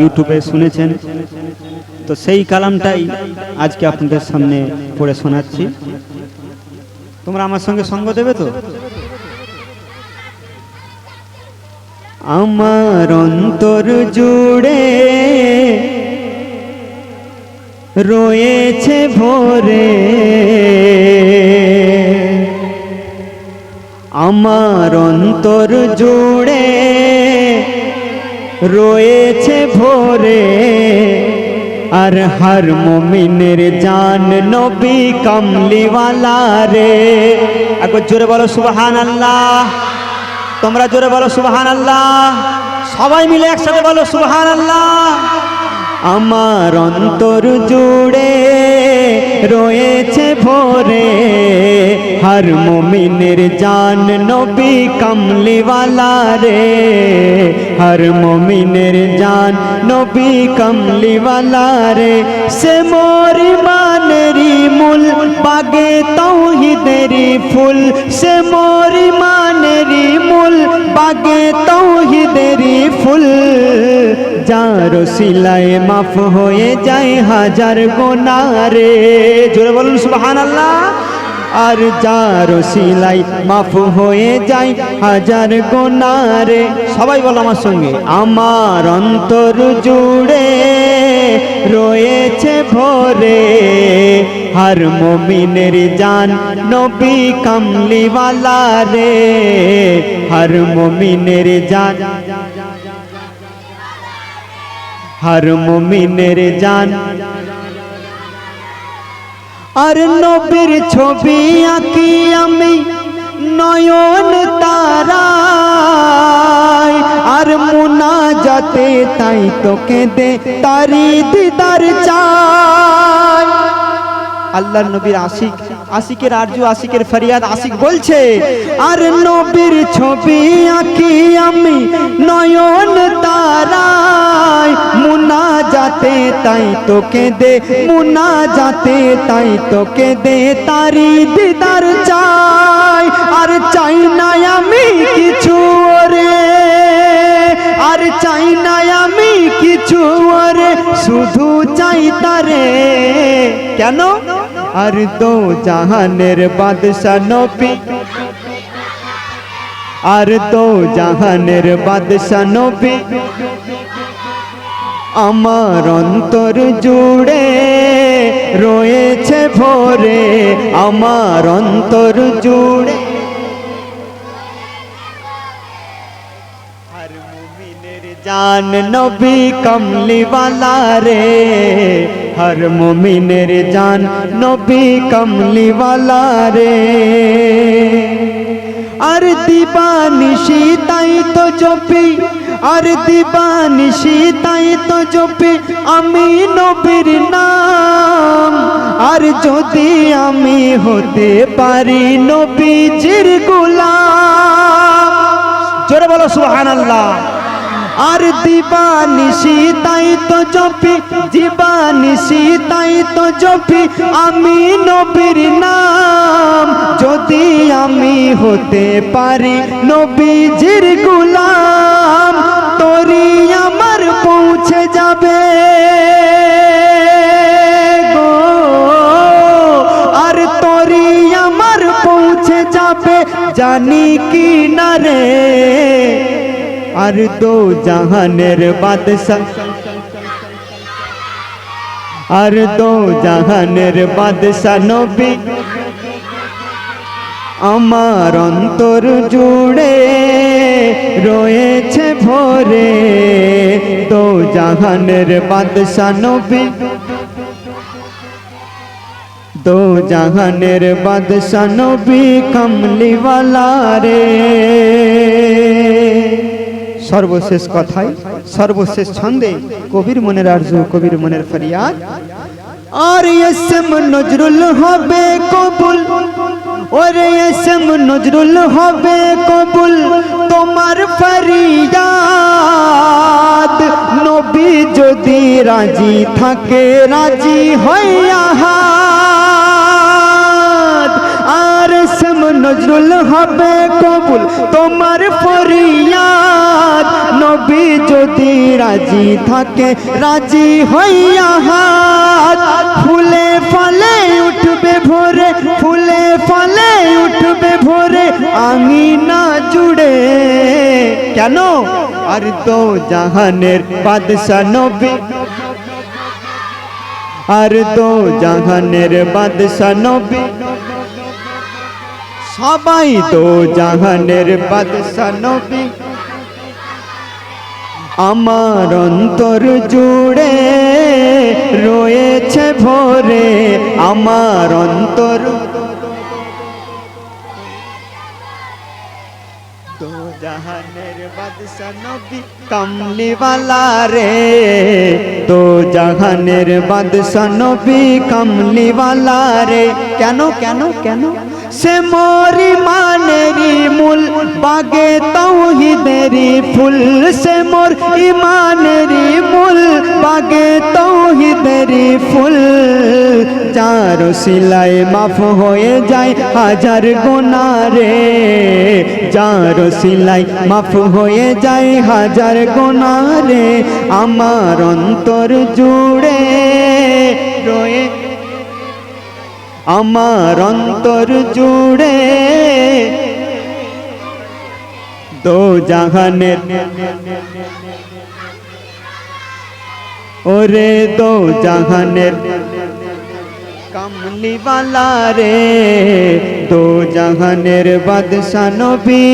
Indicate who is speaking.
Speaker 1: ইউটিউবে শুনেছেন। তো সেই কালামটাই আজকে আপনাদের সামনে পড়ে শোনাচ্ছি। তোমরা আমার সঙ্গে সঙ্গ দেবে তো? আমার অন্তর জুড়ে রয়েছে ভোরে। আমার অন্তর জুড়ে রয়েছে ভোরে। আর হর মুমিনের জান নবী কমলিওয়ালা রে। একবার জোরে বলো সুবহান আল্লাহ তোমরা জোরে বলো সুবহান আল্লাহ সবাই মিলে একসাথে বলো সুবহান আল্লাহ আমার অন্তর জুড়ে রয়েছে ভোরে। হর মুমিনের জান নবী কমলিওয়ালা রে হর মুমিনের জান নবী কমলিওয়ালা রে সে মোরি মানেরি মূল বাগে তৌহিদেরি ফুল সে মোরি মানেরি মূল বাগে তৌহিদেরি ফুল যার সিলায় মাফ হয়ে যায় হাজার গোনারে জোরে বলুন সুবহান আল্লাহ আর যার সিলাই মাফ হয়ে যায়, হাজার গোনারে। সবাই বলো আমার সঙ্গে, আমার অন্তর জুড়ে রয়েছে ভোরে। হর মমিনের জান নবী কমলিওয়ালা রে হর মমিনের জান হর মুমিনের জান আর নবীর ছবি আঁকি আমি নয়ন তারায়। আর মুনা যাতে তাই তোকে দে তারি দিদার চাই। আল্লাহর নবীর আশিক আশিকের আরজু, আশিকের ফরিয়াদ, আশিক বলছে, আর নবীর ছবি আঁকি আমি নয়ন তারায়। মুনা যাতে তাই তোকে দে মুনা যাতে তাই তোকে দে, তারি দিদার চাই। আর চাই না আমি কিছু রে আর চাই না আমি কিছু রে শুধু চাই তারে। কেন? আর দো জাহানের বাদশা নবী। আর দো জাহানের বাদশা নবী। আমার অন্তর জুড়ে রয়েছে ভোরে। আমার অন্তর জুড়ে জান নবী কমলিওয়ালা রে। হর মুমিনের জান নবী কমলিওয়ালা রে। আর দিবানিশি তাই তো জপি, আর দিবানিশি তাই তো জপি, আমি নবীর নাম। আর যদি আমি হতে পারি নবীজির গোলাম। জোরে বলো সুবহানাল্লাহ। আর দিবানিশি তাই তো জপি জীবানিশি তাই তো জপি, আমি নবীর নাম। যদি আমি হতে পারি নবীজির গুলাম তোরি আমার পৌঁছে যাবে। আর তোরি আমার পৌঁছে যাবে, জানি কি না রে। আর দো জাহানের বাদশাহ। আর দো জাহানের বাদশাহ নবী। আমার অন্তর জুড়ে রয়েছে ভোরে। দো জাহানের বাদশাহ নবী। দো জাহানের বাদশাহ নবী কমলিওয়ালা রে। সর্বশেষ কথায় সর্বশেষ ছন্দে কবির মনের আরজু, কবির মনের ফরিয়াদ। আর এসম নজরুল হবে কবুল, ওরে এসম নজরুল হবে কবুল, তোমার ফরিয়াদ। নবী যদি রাজি থাকে, রাজি হইয়া শ্যাম নজরুল হবে কবুল। তোমার ফরিয়াদ নবী যদি রাজি থাকে, রাজি হইয়া হাত। ফুলে ফলে উঠবে ভোরে, ফুলে ফলে উঠবে ভোরে আমি না জুড়ে। কেন? আর তো জাহানের বাদশা নবী। আর তো জাহানের বাদশা নবী। সবাই তো জাহানের নবী। আমার অন্তর জুড়ে রয়েছে ভোরে, আমার অন্তর। দো জাহানের বাদশা নবী কমলিওয়ালা রে। তো জাহানের বাদশা নবী কমলিওয়ালা রে। কেন কেন কেন? সে মোরি মানেরি মূল, বাগে তৌহিদেরি ফুল। সে মোর ইমানেরি মূল, বাগে তৌহিদেরি ফুল। যার সিলাই মাফ হয়ে যায় হাজার গোনা রে, যার সিলাই মাফ হয়ে যায় হাজার গোনা রে। আমার অন্তর জুড়ে রয়ে আমার অন্তর জুড়ে দো জাহানের ওরে দো জাহানের কামলিওয়ালা রে দো জাহানের বাদশা নবী।